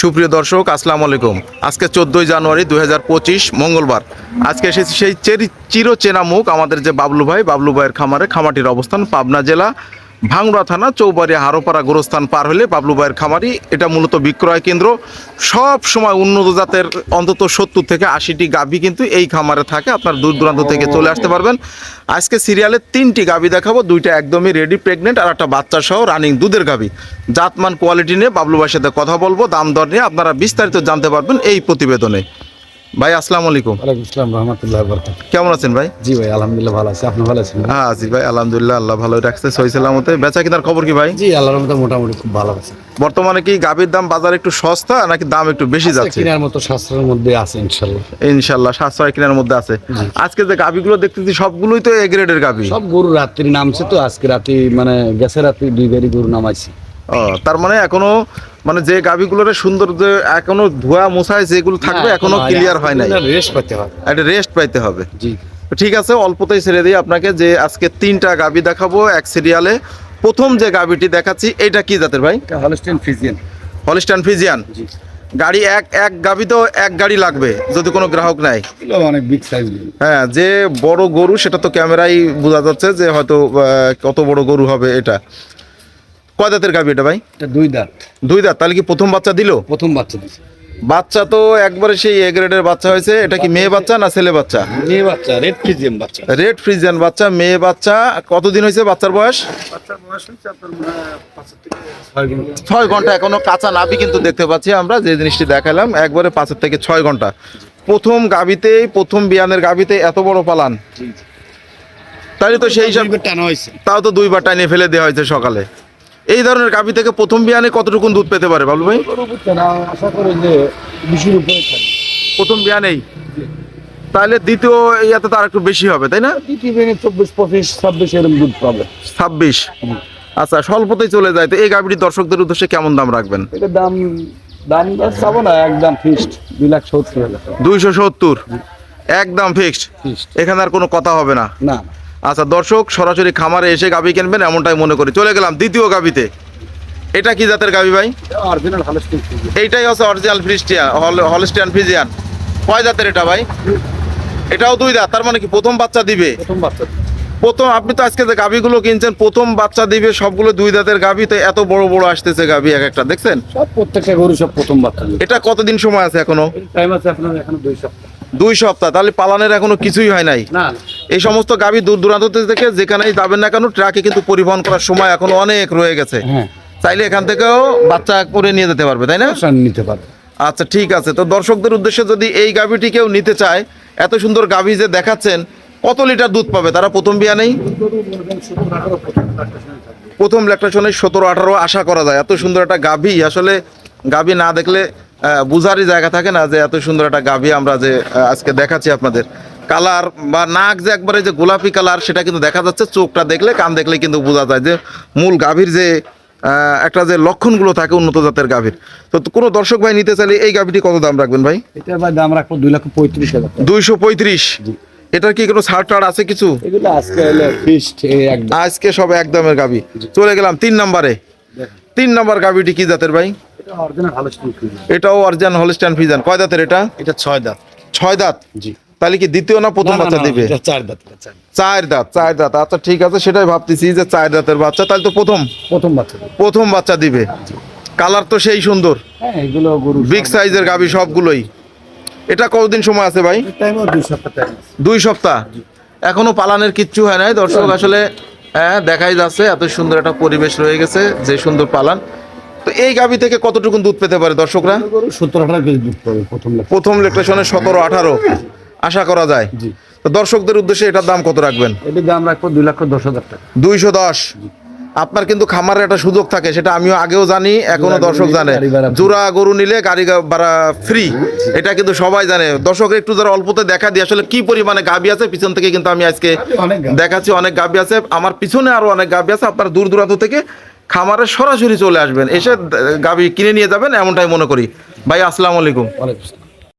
সুপ্রিয় দর্শক, আসসালামু আলাইকুম। আজকে চোদ্দোই জানুয়ারি দু হাজার পঁচিশ, মঙ্গলবার। আজকে এসেছি সেই চেরি চিরচেনা মুখ আমাদের যে বাবলু ভাই। বাবলু ভাইয়ের খামারে খামাটির অবস্থান পাবনা জেলা ভাঙ্গুড়া থানা চৌবাড়ি হারোপাড়া গোরস্থান পার হলে বাবলু ভাইয়ের খামারি। এটা মূলত বিক্রয় কেন্দ্র। সব সময় উন্নত জাতের অন্তত সত্তর থেকে আশিটি গাভী কিন্তু এই খামারে থাকে। আপনার দূর দূরান্ত থেকে চলে আসতে পারবেন। আজকে সিরিয়ালে তিনটি গাভী দেখাবো। দুইটা একদমই রেডি প্রেগনেন্ট আর একটা বাচ্চা সহ রানিং দুধের গাভী। জাতমান কোয়ালিটি নিয়ে বাবলু ভাইয়ের সাথে কথা বলব। দাম দর নিয়ে আপনারা বিস্তারিত জানতে পারবেন এই প্রতিবেদনে। ভাই আসসালামু আলাইকুম। ওয়ালাইকুম আসসালাম রহমতুল্লাহ বরকাত কেমন আছেন ভাই? জি ভাই আলহামদুলিল্লাহ ভালো আছি। আপনি ভালো আছেন হ্যাঁ আছি ভাই আলহামদুলিল্লাহ আল্লাহ ভালো রাখছে সহি সালামতে বেচা কিনার খবর কি ভাই? জি আল্লাহর মতো মোটামুটি খুব ভালো আছে। বর্তমানে কি গাভীর দাম বাজার একটু সস্তা নাকি দাম একটু বেশি যাচ্ছে? কেনার মতো শাস্ত্রের মধ্যে আছে ইনশাল্লাহ ইনশাল্লাহ সাতশো কেনার মধ্যে আছে। আজকে যে গাভীগুলো দেখতেছি সবগুলোই তো এ গ্রেডের গাভী। সব গরু রাত্রি নামছে তো আজকে রাতে মানে গেছে রাতে দুই গাড়ি গরু নামাইছি। তার মানে এখনও মানে যে গাভীগুলোর সুন্দর যে এখনও ধোয়া মোছায় যেগুলো থাকবে এখনও ক্লিয়ার হয় নাই। রেস্ট পেতে হয় একটা রেস্ট পাইতে হবে। জি। ঠিক আছে অল্পতেই ছেড়ে দিই আপনাকে যে আজকে তিনটা গাভী দেখাবো এক সিরিয়ালে প্রথম যে গাভীটি দেখাচ্ছি এটা কি জাতের ভাই? হলস্টেন ফিজিয়ান হলিস্টান ফিজিয়ান জি। গাড়ি এক এক গাভী তো এক গাড়ি লাগবে যদি কোনো গ্রাহক এগুলো অনেক বিগ সাইজ হ্যাঁ যে বড় গরু সেটা তো ক্যামেরাই বোঝা যাচ্ছে যে হয়তো কত বড় গরু হবে এটা। কয় দাঁতের গাভী এটা ভাই? এটা দুই দাঁত। দুই দাঁত তাহলে কি প্রথম বাচ্চা দিল? প্রথম বাচ্চা দিচ্ছে বাচ্চা তো একবারে সেই এ গ্রেডের বাচ্চা হয়েছে। এটা কি মেয়ে বাচ্চা না ছেলে বাচ্চা? মেয়ে বাচ্চা রেড ফিজিয়াম বাচ্চা। রেড ফ্রিজিয়ান বাচ্চা মেয়ে বাচ্চা। কতদিন হয়েছে বাচ্চার বয়স? ছয় ঘণ্টা এখনও কাঁচা নাভি কিন্তু দেখতে পাচ্ছি আমরা যে জিনিসটি দেখালাম একবারে পাঁচের থেকে ছয় ঘণ্টা। প্রথম গাভিতেই প্রথম বিয়ানের গাভিতে এত বড় পালান? তাহলে তো সেই হিসাব টানা হয়েছে। তাও তো দুইবার টাইনে ফেলে দেওয়া হয়েছে সকালে। এই ধরনের গাভি থেকে প্রথম বিয়ানে কতটুকুন দুধ পেতে পারে বাবলু ভাই? আশা করি যে বিশুর উপরে থাকবে প্রথম বিয়ানেই তাহলে দ্বিতীয় ইয়াতে তো আর একটু বেশি হবে তাই না? দ্বিতীয় চব্বিশ পঁচিশ ছাব্বিশ এরকম দুধ পাবে। ছাব্বিশ? আচ্ছা স্বল্পতেই চলে যায় তো এই গাভিটি দর্শকদের উদ্দেশ্যে কেমন দাম রাখবেন? দাম দাম চাবো না একদম ফিক্সড দুই লাখ সত্তর দুইশো সত্তর? একদম ফিক্সড এখানে আর কোনো কথা হবে না? না। আচ্ছা দর্শক সরাসরি খামারে এসে গাভি কিনবেন এমনটাই মনে করি। চলে গেলাম দ্বিতীয় গাভিতে। এটা কি জাতের গাভি ভাই? এইটাই হচ্ছে অরিজিনাল ফ্রিস্টিয়ান হলস্টিয়ান ফ্রিজিয়ান কয় জাতের এটা ভাই? এটাও দুই দাঁত তার মানে কি প্রথম বাচ্চা দিবে? প্রথম বাচ্চা প্রথম আপনি তো আজকে যে গাভিগুলো কিনছেন প্রথম বাচ্চা দিবে সবগুলো দুই দাঁতের গাভি তো এত বড় বড় আসতেছে গাভি এক একটা দেখছেন? সব প্রত্যেকটা গরু সব প্রথম বাচ্চা এটা কতদিন সময় আছে এখনও? টাইম আছে আপনার এখন দুই সপ্তাহ। দুই সপ্তাহ তাহলে পালানের এখনও কিছুই হয় নাই? না এই সমস্ত গাভি দূর দূরান্ত থেকে যেখানেই যাবেন না কেন ট্রাকে কিন্তু পরিবহন করার সময় এখনও অনেক রয়ে গেছে। হ্যাঁ। চাইলে এখান থেকেও বাচ্চা করে নিয়ে যেতে পারবে তাই না? নিতে পারবে। আচ্ছা ঠিক আছে। তো দর্শকদের উদ্দেশ্যে যদি এই গাভিটি কেউ নিতে চায় এত সুন্দর গাভি যে দেখাচ্ছেন কত লিটার দুধ পাবে? তারা প্রথম বিয়া নেই? প্রথম ল্যাকটেশনে সতেরো আঠারো আশা করা যায়। এত সুন্দর একটা গাভি। আসলে গাভি না দেখলে আহ, বুঝারই জায়গা থাকে না যে এত সুন্দর একটা গাভি আমরা যে আজকে দেখাচ্ছি আপনাদের। কালার বা নাক যে একবারে যে গোলাপি কালার সেটা কিন্তু দেখা যাচ্ছে চোখটা দেখলে কান দেখলে কিন্তু বোঝা যায় যে মূল গাভীর যে একটা যে লক্ষণগুলো থাকে উন্নত জাতের গাভীর। তো কোনো দর্শক ভাই নিতে চাইলে এই গাভীটি কত দাম রাখবেন ভাই? এটার ভাই দাম রাখব দুই লাখ পঁয়ত্রিশ হাজার দুইশো পঁয়ত্রিশ? এটার কি কোনো ছাড় টাড় আছে কিছু? আজকে সব একদমের গাভি। চলে গেলাম তিন নম্বরে। তিন নম্বর গাভিটি কি জাতের ভাই? এটাও অরিজিনাল হলস্টাইন ফিজান কয় দাঁতের এটা? এটা ছয় দাঁত। ছয় দাঁত। জি। তাহলে কি দ্বিতীয় না প্রথম বাচ্চা দিবে? চার দাঁত চার দাঁত। চার দাঁত আচ্ছা ঠিক আছে সেটাই ভাবতেছি যে চার দাঁতের বাচ্চা তাহলে তো প্রথম। প্রথম বাচ্চা প্রথম বাচ্চা দিবে। কালার তো সেই সুন্দর। হ্যাঁ এগুলো গরু বিগ সাইজের গাভি সবগুলোই। এটা কতদিন সময় আছে ভাই? দুই সপ্তাহ এখনও পালানের কিচ্ছু হয় নাই। দর্শক আসলে হ্যাঁ দেখাই যাচ্ছে এত সুন্দর একটা পরিবেশ রয়ে গেছে যে সুন্দর পালান। তো এই গাবি থেকে কতটুকু দুধ পেতে পারে দর্শকরা? গরু সত্তর আঠারো কেজি দুধ পাবে প্রথম প্রথম লেকটেশনে সতেরো আঠারো। আশা করা যায়। জি। তো দর্শকদের উদ্দেশ্যে এটার দাম কত রাখবেন? এটির দাম রাখব দুই লক্ষ দশ হাজার টাকা। দুইশো দশ। আপনার কিন্তু খামারের একটা সুযোগ থাকে সেটা আমিও আগেও জানি এখনও দর্শক জানে। জোড়া গরু নিলে গাড়ি ভাড়া ফ্রি এটা কিন্তু সবাই জানে। দর্শকের একটু যারা অল্পতে দেখা দিয়ে আসলে কি পরিমাণে গাবি আছে পিছন থেকে কিন্তু আমি আজকে দেখাচ্ছি অনেক গাবি আছে। আমার পিছনে আরও অনেক গাবি আছে। আপনার দূর দূরান্ত থেকে খামারে সরাসরি চলে আসবেন। এসে গাবি কিনে নিয়ে যাবেন এমনটাই মনে করি। ভাই আসসালামু আলাইকুম।